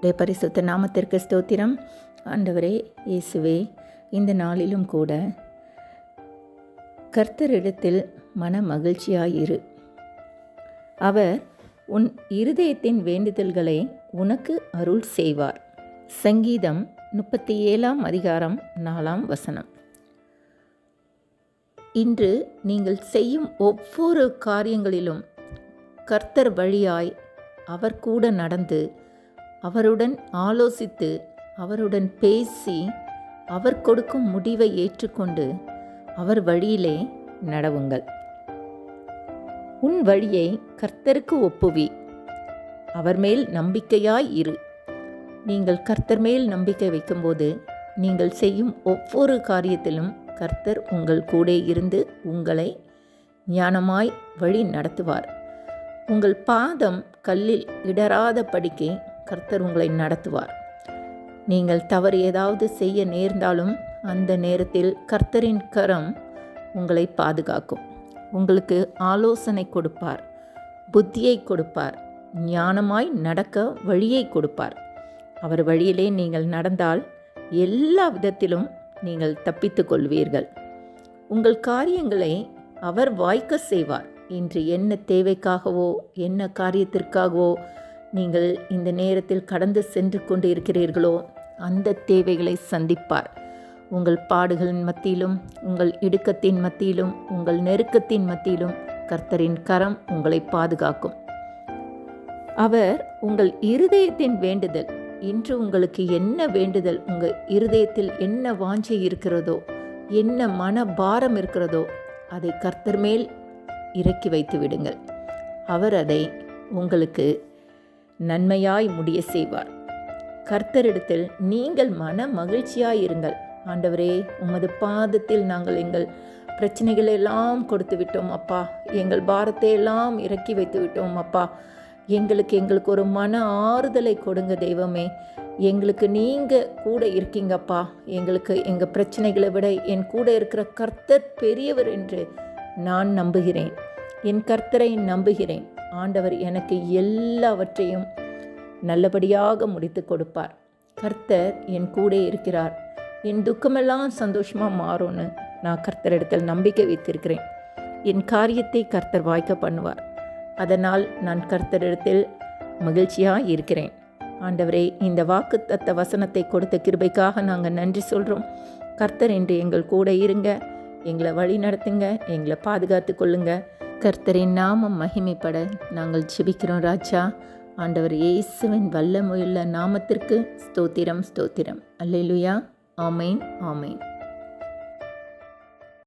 உடைய பரிசுத்த நாமத்திற்கு ஸ்தோத்திரம். ஆண்டவரே இயேசுவே இந்த நாளிலும் கூட கர்த்தரிடத்தில் மன மகிழ்ச்சியாயிரு. அவர் உன் இருதயத்தின் வேண்டுதல்களை உனக்கு அருள் செய்வார். சங்கீதம் முப்பத்தி ஏழாம் அதிகாரம் நாலாம் வசனம். இன்று நீங்கள் செய்யும் ஒவ்வொரு காரியங்களிலும் கர்த்தர் வழியாய் அவர் கூட நடந்து அவருடன் ஆலோசித்து அவருடன் பேசி அவர் கொடுக்கும் முடிவை ஏற்றுக்கொண்டு அவர் வழியிலே நடவுங்கள். உன் வழியை கர்த்தருக்கு ஒப்புவி. அவர் மேல் நம்பிக்கையாய் இரு. நீங்கள் கர்த்தர் மேல் நம்பிக்கை வைக்கும்போது நீங்கள் செய்யும் ஒவ்வொரு காரியத்திலும் கர்த்தர் உங்கள் கூட இருந்து உங்களை ஞானமாய் வழி நடத்துவார். உங்கள் பாதம் கல்லில் இடராத படிக்கே கர்த்தர் உங்களை நடத்துவார். நீங்கள் தவறு ஏதாவது செய்ய நேர்ந்தாலும் அந்த நேரத்தில் கர்த்தரின் கரம் உங்களை பாதுகாக்கும். உங்களுக்கு ஆலோசனை கொடுப்பார் புத்தியை கொடுப்பார் ஞானமாய் நடக்க வழியை கொடுப்பார். அவர் வழியிலே நீங்கள் நடந்தால் எல்லா விதத்திலும் நீங்கள் தப்பித்து கொள்வீர்கள். உங்கள் காரியங்களை அவர் வாய்க்க செய்வார். இன்று என்ன தேவைக்காகவோ என்ன காரியத்திற்காகவோ நீங்கள் இந்த நேரத்தில் கடந்து சென்று கொண்டு இருக்கிறீர்களோ அந்த தேவைகளை சந்திப்பார். உங்கள் பாடுகளின் மத்தியிலும் உங்கள் இடுக்கத்தின் மத்தியிலும் உங்கள் நெருக்கத்தின் மத்தியிலும் கர்த்தரின் கரம் உங்களை பாதுகாக்கும். அவர் உங்கள் இருதயத்தின் வேண்டுதல் இன்று உங்களுக்கு என்ன வேண்டுதல் உங்கள் இருதயத்தில் என்ன வாஞ்சை இருக்கிறதோ என்ன மன பாரம் இருக்கிறதோ அதை கர்த்தர் மேல் இறக்கி வைத்து விடுங்கள். அவர் அதை உங்களுக்கு நன்மையாய் முடிய செய்வார். கர்த்தரிடத்தில் நீங்கள் மன மகிழ்ச்சியாயிருங்கள். ஆண்டவரே உமது பாதத்தில் நாங்கள் எங்கள் பிரச்சனைகளை எல்லாம் கொடுத்து விட்டோம் அப்பா. எங்கள் பாரத்தை எல்லாம் இறக்கி வைத்து விட்டோம் அப்பா. எங்களுக்கு எங்களுக்கு ஒரு மன ஆறுதலை கொடுங்க தெய்வமே. எங்களுக்கு நீங்கள் கூட இருக்கீங்கப்பா எங்களுக்கு எங்கள் பிரச்சனைகளை விட என் கூட இருக்கிற கர்த்தர் பெரியவர் என்று நான் நம்புகிறேன். என் கர்த்தரை நம்புகிறேன். ஆண்டவர் எனக்கு எல்லாவற்றையும் நல்லபடியாக முடித்து கொடுப்பார். கர்த்தர் என் கூட இருக்கிறார். என் துக்கமெல்லாம் சந்தோஷமாக மாறும்னு நான் கர்த்தரிடத்தில் நம்பிக்கை வைத்திருக்கிறேன். என் காரியத்தை கர்த்தர் வாய்க்க பண்ணுவார். அதனால் நான் கர்த்தரிடத்தில் மகிழ்ச்சியாக இருக்கிறேன். ஆண்டவரே இந்த வாக்கு தத்த வசனத்தை கொடுத்த கிருபைக்காக நாங்கள் நன்றி சொல்கிறோம் கர்த்தர் என்று எங்கள் கூட இருங்க. எங்களை வழி நடத்துங்க எங்களை பாதுகாத்து கொள்ளுங்கள் கர்த்தரின் நாமம் மகிமைப்பட நாங்கள் ஜெபிக்கிறோம் ராஜா. ஆண்டவர் இயேசுவின் வல்லமுள்ள நாமத்திற்கு ஸ்தோத்திரம் ஸ்தோத்திரம். அல்லேலுயா. ஆமேன் ஆமேன்.